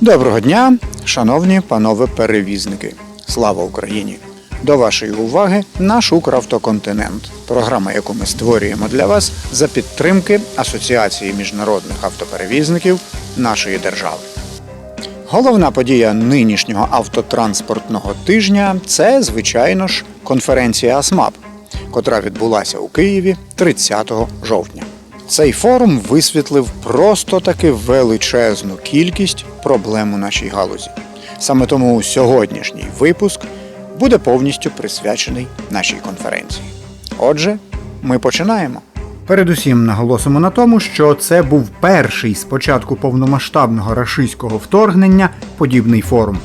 Доброго дня, шановні панове перевізники. Слава Україні! До вашої уваги наш Укравтоконтинент, програма, яку ми створюємо для вас за підтримки Асоціації міжнародних автоперевізників нашої держави. Головна подія нинішнього автотранспортного тижня це, звичайно ж, конференція АСМАП, котра відбулася у Києві 30 жовтня. Цей форум висвітлив просто таки величезну кількість проблем у нашій галузі. Саме тому сьогоднішній випуск буде повністю присвячений нашій конференції. Отже, ми починаємо. Передусім наголосимо на тому, що це був перший з початку повномасштабного рашистського вторгнення подібний форум.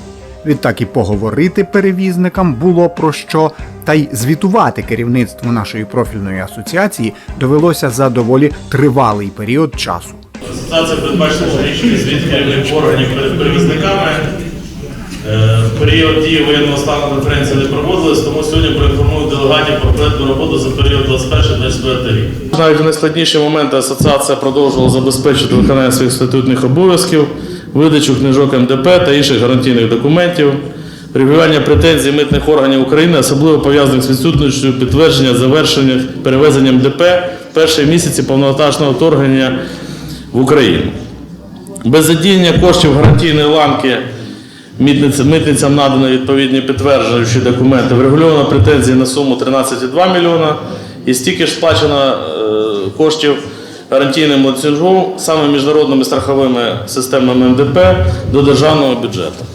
Відтак і поговорити перевізникам було про що, та й звітувати керівництву нашої профільної асоціації довелося за доволі тривалий період часу. Асоціація передбачила щорічний звіт керівних органів перед перевізниками. Е, В період дії воєнного стану конференції не проводились, тому сьогодні проінформую делегатів про проектну роботу за період 21-24 рік. Навіть в найскладніші моменти асоціація продовжувала забезпечити виконання своїх статутних обов'язків, видачу книжок МДП та інших гарантійних документів, регулювання претензій митних органів України, особливо пов'язаних з відсутністю підтвердження завершення перевезення МДП в перші місяці повномасштабного вторгнення в Україну. Без задіяння коштів гарантійної ланки митницям надано відповідні підтверджуючі документи. Врегульовано претензії на суму 13,2 мільйона і стільки ж сплачено е, коштів гарантійним ланцюжом саме міжнародними страховими системами МДП до державного бюджету.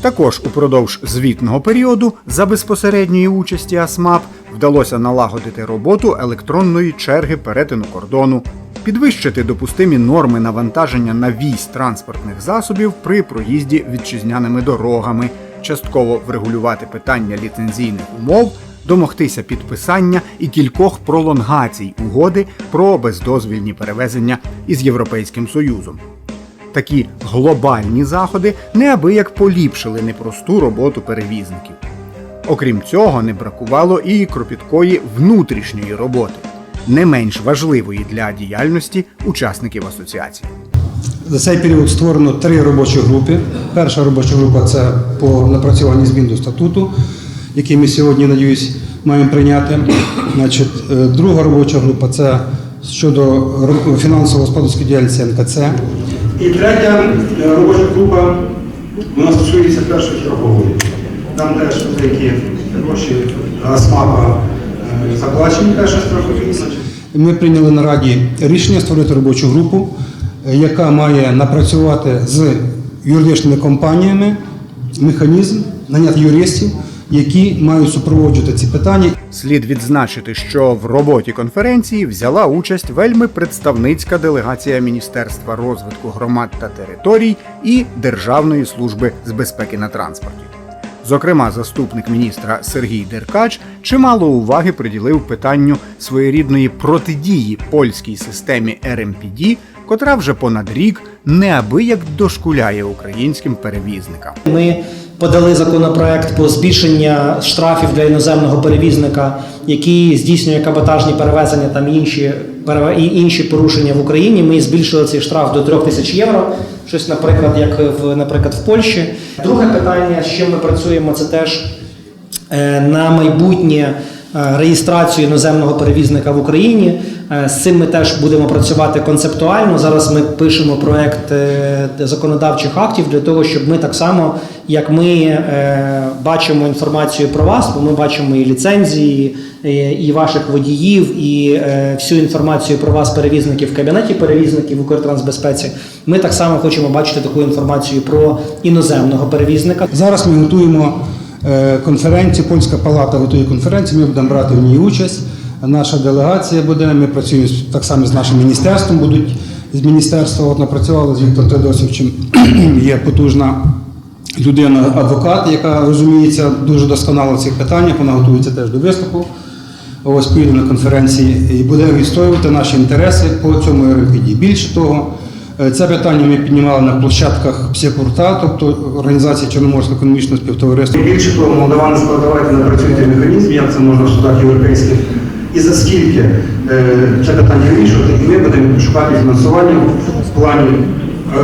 Також упродовж звітного періоду за безпосередньої участі АСМАП вдалося налагодити роботу електронної черги перетину кордону, підвищити допустимі норми навантаження на вісь транспортних засобів при проїзді вітчизняними дорогами, частково врегулювати питання ліцензійних умов, домогтися підписання і кількох пролонгацій угоди про бездозвільні перевезення із Європейським Союзом. Такі глобальні заходи неабияк поліпшили непросту роботу перевізників. Окрім цього, не бракувало і кропіткої внутрішньої роботи, не менш важливої для діяльності учасників асоціації. За цей період створено три робочі групи. Перша робоча група це по напрацюванні змін до статуту, який ми сьогодні, надіюсь, маємо прийняти. Значить, е, друга робоча група це щодо фінансово-господарської діяльності НКЦ. І третя е, робоча група, вона стосується першої страхової. Там теж деякі гроші СМАПа е, заплачені перші страхові. Ми прийняли на раді рішення створити робочу групу, яка має напрацювати з юридичними компаніями механізм, наняти юристів, які мають супроводжувати ці питання Слід відзначити, що в роботі конференції взяла участь вельми представницька делегація Міністерства розвитку громад та територій і Державної служби з безпеки на транспорті. Зокрема, заступник міністра Сергій Деркач чимало уваги приділив питанню своєрідної протидії польській системі РМПД, котра вже понад рік неабияк дошкуляє українським перевізникам. Ми подали законопроект по збільшення штрафів для іноземного перевізника, який здійснює каботажні перевезення там інші і інші порушення в Україні. Ми збільшили цей штраф до 3 тисяч євро. Щось, наприклад, як в наприклад в Польщі. Друге питання, з чим ми працюємо, це теж е, на майбутнє е, реєстрацію іноземного перевізника в Україні. Е, З цим ми теж будемо працювати концептуально. Зараз ми пишемо проект е, законодавчих актів для того, щоб ми так само, як ми е, бачимо інформацію про вас, бо ми бачимо і ліцензії, і ваших водіїв, і всю інформацію про вас, перевізників в кабінеті перевізників в Укртрансбезпеці. Ми так само хочемо бачити таку інформацію про іноземного перевізника. Зараз ми готуємо конференцію, польська палата готує конференцію, ми будемо брати в ній участь. Наша делегація буде, ми працюємо так само з нашим міністерством, будуть з міністерства от напрацювали з Віктором Тедосовичем. Є потужна людина, адвокат, яка розуміється дуже досконало в цих питаннях, вона готується теж до виступу. Ось поїде на конференції і будемо відстоювати наші інтереси по цьому РМПД. Більше того, е, це питання ми піднімали на площадках Псекурта, тобто організації Чорноморського економічного співтовариства. Більше того, молдавани сказали, давайте напрацюйте механізм, як це можна в судах європейських і за скільки е, це питання вирішувати, і ми будемо шукати фінансування в плані е,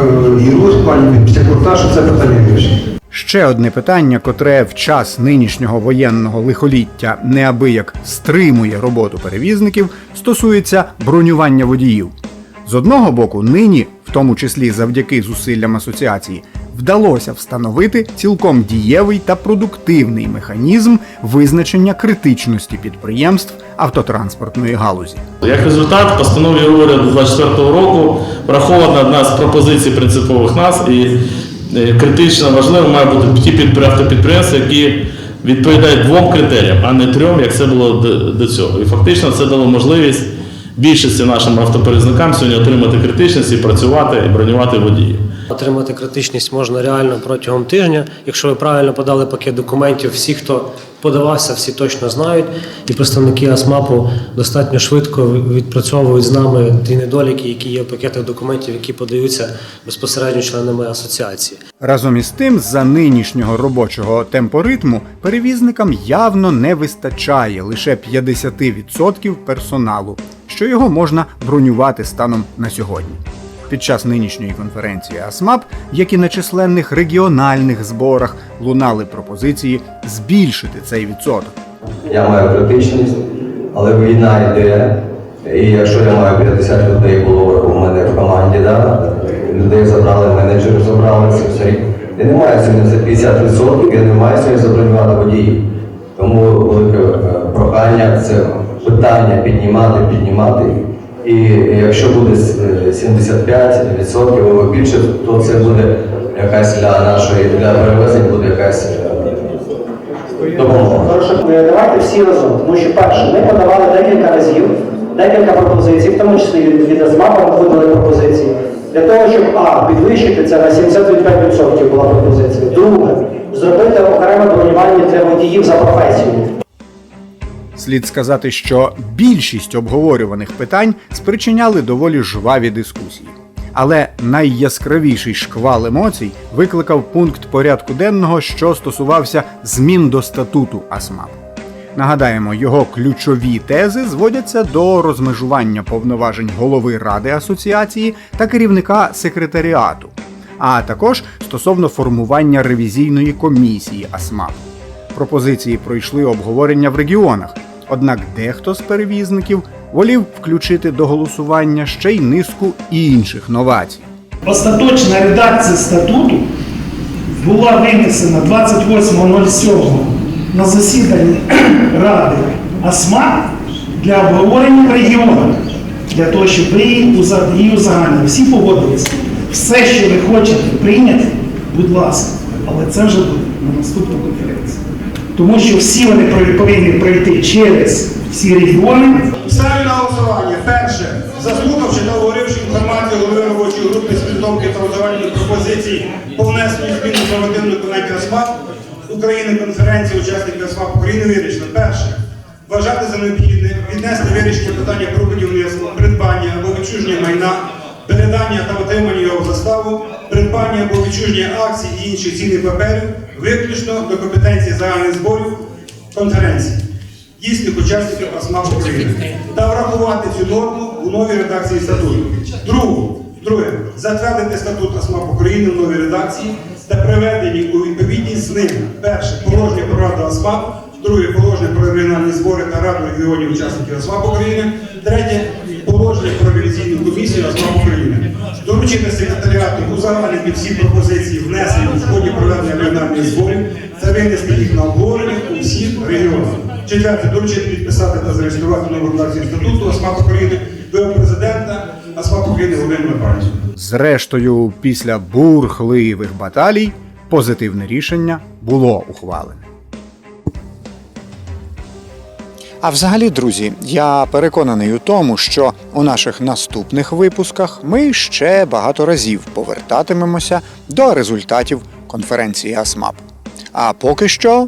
в плані куртажу це питання вирішити. Ще одне питання, котре в час нинішнього воєнного лихоліття неабияк стримує роботу перевізників, стосується бронювання водіїв. З одного боку, нині, в тому числі завдяки зусиллям асоціації, вдалося встановити цілком дієвий та продуктивний механізм визначення критичності підприємств автотранспортної галузі. Як результат, постанові уряду 24 року врахована одна з пропозицій принципових нас і е, критично важливо має бути ті підпри- автопідприємства, які відповідають двом критеріям, а не трьом, як це було до, до цього. І фактично це дало можливість більшості нашим автоперевізникам сьогодні отримати критичність і працювати і бронювати водіїв. Отримати критичність можна реально протягом тижня. Якщо ви правильно подали пакет документів, всі, хто подавався, всі точно знають. І представники АСМАПу достатньо швидко відпрацьовують з нами ті недоліки, які є в пакетах документів, які подаються безпосередньо членами асоціації. Разом із тим, за нинішнього робочого темпоритму перевізникам явно не вистачає лише 50% персоналу, що його можна бронювати станом на сьогодні. Під час нинішньої конференції АСМАП, як і на численних регіональних зборах, лунали пропозиції збільшити цей відсоток. Я маю критичність, але війна йде. І якщо я маю 50 людей було у мене в команді, да, людей забрали, менеджерів забрали, це все. Я не маю сьогодні за 50%, я не маю сьогодні забронювати водіїв. Тому велике е, прохання це питання піднімати, піднімати. І якщо буде е, 75% або більше, то це буде якась для нашої для перевезень буде якась е, допомога. Хорошо, е, давайте всі разом, тому що перше, ми подавали декілька разів, декілька пропозицій, в тому числі від, від АЗМАПа ми видали пропозиції. Для того, щоб А, підвищити це на 75% була пропозиція. Друге, зробити окреме бронювання для водіїв за професією. Слід сказати, що більшість обговорюваних питань спричиняли доволі жваві дискусії. Але найяскравіший шквал емоцій викликав пункт порядку денного, що стосувався змін до статуту АСМАП. Нагадаємо, його ключові тези зводяться до розмежування повноважень голови ради асоціації та керівника секретаріату, а також стосовно формування ревізійної комісії АСМАП. Пропозиції пройшли обговорення в регіонах, однак дехто з перевізників волів включити до голосування ще й низку інших новацій. Остаточна редакція статуту була винесена 28.07 на засіданні Ради АСМА для обговорення в регіонах, для того, щоб ви її узагальнили. Всі погодилися. Все, що ви хочете прийняти, будь ласка, але це вже буде на наступну конференцію. Тому що всі вони повинні пройти через всі регіони, Ставлю на голосування. Перше, заслухавши та обговоривши інформацію голови робочої групи з підготовки та узагальнення пропозицій по внесенню змін до нормативної документів АСМАП України конференції учасників АСМАП України вирішено. Перше. Вважати за необхідне віднести вирішення питання про будівництво, придбання або відчуження майна, передання та отримання його в заставу, придбання або відчуження акцій і інших цінних паперів виключно до компетенції загальних зборів конференції. Дійсних учасників АСМАП України. Та врахувати цю норму у новій редакції статуту. Другу, друге, затвердити статут АСМАП України в новій редакції та приведені у відповідність з ним. Перше. Положення про раду АСМАП, друге. Положення про регіональні збори та раду регіонів учасників АСМАП України, третє. Положення про ревізійну комісію АСМАП України. Доручити секретаріату узагальнити всі пропозиції, внесені в ході проведення регіональних зборів та винести їх на обговорення у всіх регіонах. Четверте, доручити підписати та зареєструвати нову редакцію статуту АСМАП України до президента АСМАП України Володимира Михайловича. Зрештою, після бурхливих баталій позитивне рішення було ухвалене. А взагалі, друзі, я переконаний у тому, що у наших наступних випусках ми ще багато разів повертатимемося до результатів конференції АСМАП. А поки що,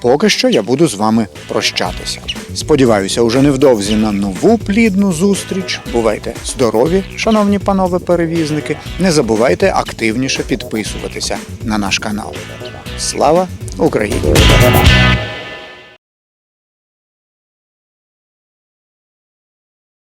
поки що я буду з вами прощатися. Сподіваюся, уже невдовзі на нову плідну зустріч. Бувайте здорові, шановні панове перевізники. Не забувайте активніше підписуватися на наш канал. Слава Україні!